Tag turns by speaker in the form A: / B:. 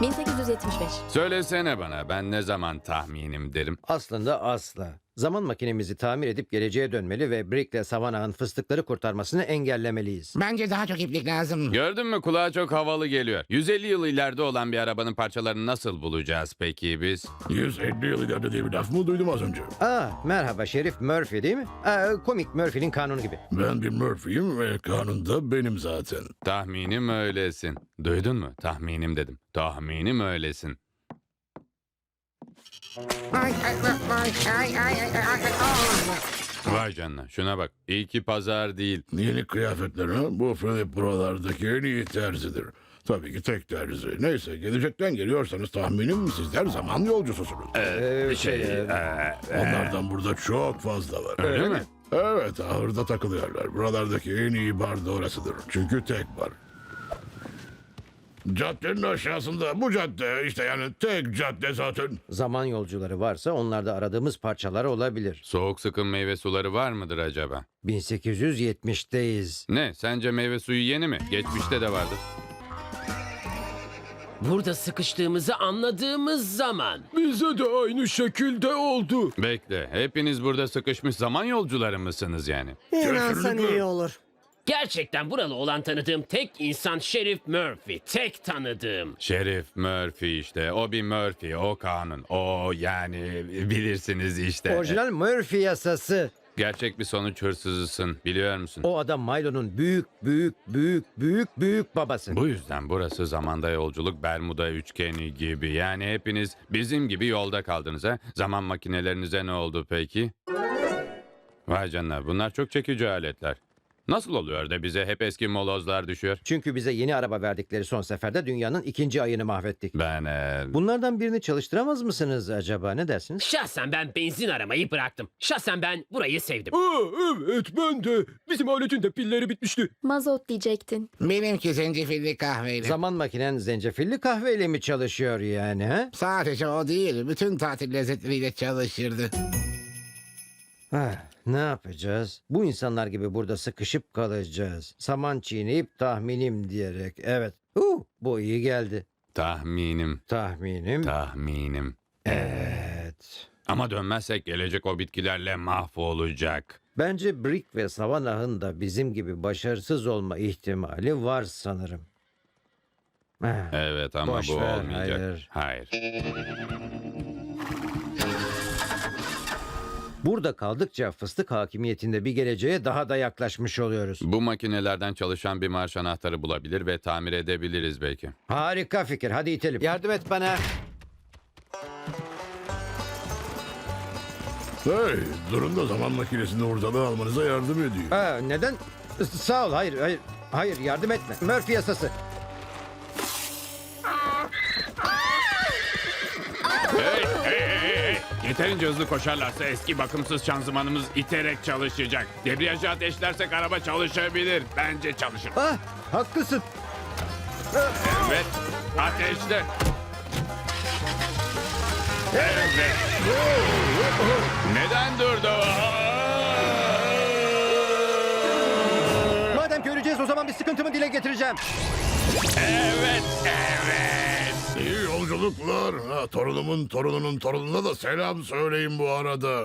A: 1875.
B: Söylesene bana ben ne zaman tahminim derim.
C: Aslında asla. Zaman makinemizi tamir edip geleceğe dönmeli ve Brick'le Savannah'ın fıstıkları kurtarmasını engellemeliyiz.
D: Bence daha çok iplik lazım.
B: Gördün mü kulağa çok havalı geliyor. 150 yıl ileride olan bir arabanın parçalarını nasıl bulacağız peki biz?
E: 150 yıl ileride diye bir laf mı duydum az önce?
C: Aa, merhaba Şerif Murphy değil mi? Aa, komik Murphy'nin kanunu gibi.
E: Ben bir Murphy'yim ve kanun da benim zaten.
B: Tahminim öylesin. Duydun mu? Tahminim dedim. Tahminim öylesin. Vay canına şuna bak. İyi ki pazar değil.
E: Yeni kıyafetler ha? Bu Philip buralardaki en iyi terzidir. Tabii ki tek terzi. Neyse gelecekten geliyorsanız tahminim sizler zaman yolcususunuz.
C: Ee, şey... şey ee, ee.
E: Onlardan burada çok fazla var.
B: Öyle mi?
E: Evet ahırda takılıyorlar. Buralardaki en iyi bar da orasıdır. Çünkü tek bar. Caddenin aşağısında bu cadde işte yani tek cadde zaten.
C: zaman yolcuları varsa onlarda aradığımız parçalar olabilir.
B: Soğuk sıkım meyve suları var mıdır acaba?
C: 1870'teyiz.
B: Ne? Sence meyve suyu yeni mi? Geçmişte de vardı.
F: Burada sıkıştığımızı anladığımız zaman.
G: Bize de aynı şekilde oldu.
B: Bekle. Hepiniz burada sıkışmış zaman yolcuları mısınız yani?
E: İnansan iyi
H: olur.
F: Gerçekten buralı olan tanıdığım tek insan Şerif Murphy. Tek tanıdığım.
B: Şerif Murphy işte. O bir Murphy. O kanun. O yani bilirsiniz işte.
C: Orijinal Murphy yasası.
B: Gerçek bir sonuç hırsızısın. Biliyor musun?
C: O adam Milo'nun büyük büyük büyük büyük büyük babası.
B: Bu yüzden burası zamanda yolculuk Bermuda üçgeni gibi. Yani hepiniz bizim gibi yolda kaldınız ha. Zaman makinelerinize ne oldu peki? Vay canına bunlar çok çekici aletler. Nasıl oluyor da bize hep eski molozlar düşüyor?
C: Çünkü bize yeni araba verdikleri son seferde dünyanın ikinci ayını mahvettik.
B: Ben e,
C: Bunlardan birini çalıştıramaz mısınız acaba ne dersiniz?
F: Şahsen ben benzin aramayı bıraktım. Şahsen ben burayı sevdim.
G: Aa, evet ben de. Bizim aletin de pilleri bitmişti.
A: Mazot diyecektin.
D: Benimki zencefilli kahveyle.
C: Zaman makinen zencefilli kahveyle mi çalışıyor yani ha?
D: Sadece o değil, bütün tatil lezzetleriyle çalışırdı.
C: Ah, ne yapacağız? Bu insanlar gibi burada sıkışıp kalacağız. Saman çiğneyip tahminim diyerek. Evet. Uh, bu iyi geldi.
B: tahminim,
C: Tahminim.
B: tahminim.
C: evet.
B: Ama dönmezsek gelecek o bitkilerle mahvolacak.
C: Bence Brick ve Savannah'ın da bizim gibi başarısız olma ihtimali var sanırım.
B: Evet ama
C: Boş
B: bu
C: ver,
B: olmayacak.
C: hayır.
B: hayır.
C: Burada kaldıkça fıstık hakimiyetinde bir geleceğe daha da yaklaşmış oluyoruz.
B: Bu makinelerden çalışan bir marş anahtarı bulabilir ve tamir edebiliriz belki.
C: Harika fikir. Hadi itelim. Yardım et bana.
E: Hey durun da zaman makinesini ortalığı almanıza yardım ediyor.
C: Aa, neden? Sağ ol. Hayır, hayır. Hayır, yardım etme. Murphy yasası.
B: Yeterince hızlı koşarlarsa eski bakımsız şanzımanımız iterek çalışacak. Debriyajı ateşlersek araba çalışabilir. Bence çalışır.
C: Ah, haklısın.
B: Evet. Ateşle. Evet. Neden durdu?
C: Madem ki öleceğiz o zaman bir sıkıntımı dile getireceğim.
B: Evet.
E: İyi yolculuklar. Ha, torunumun torununun torununa da selam söyleyin bu arada.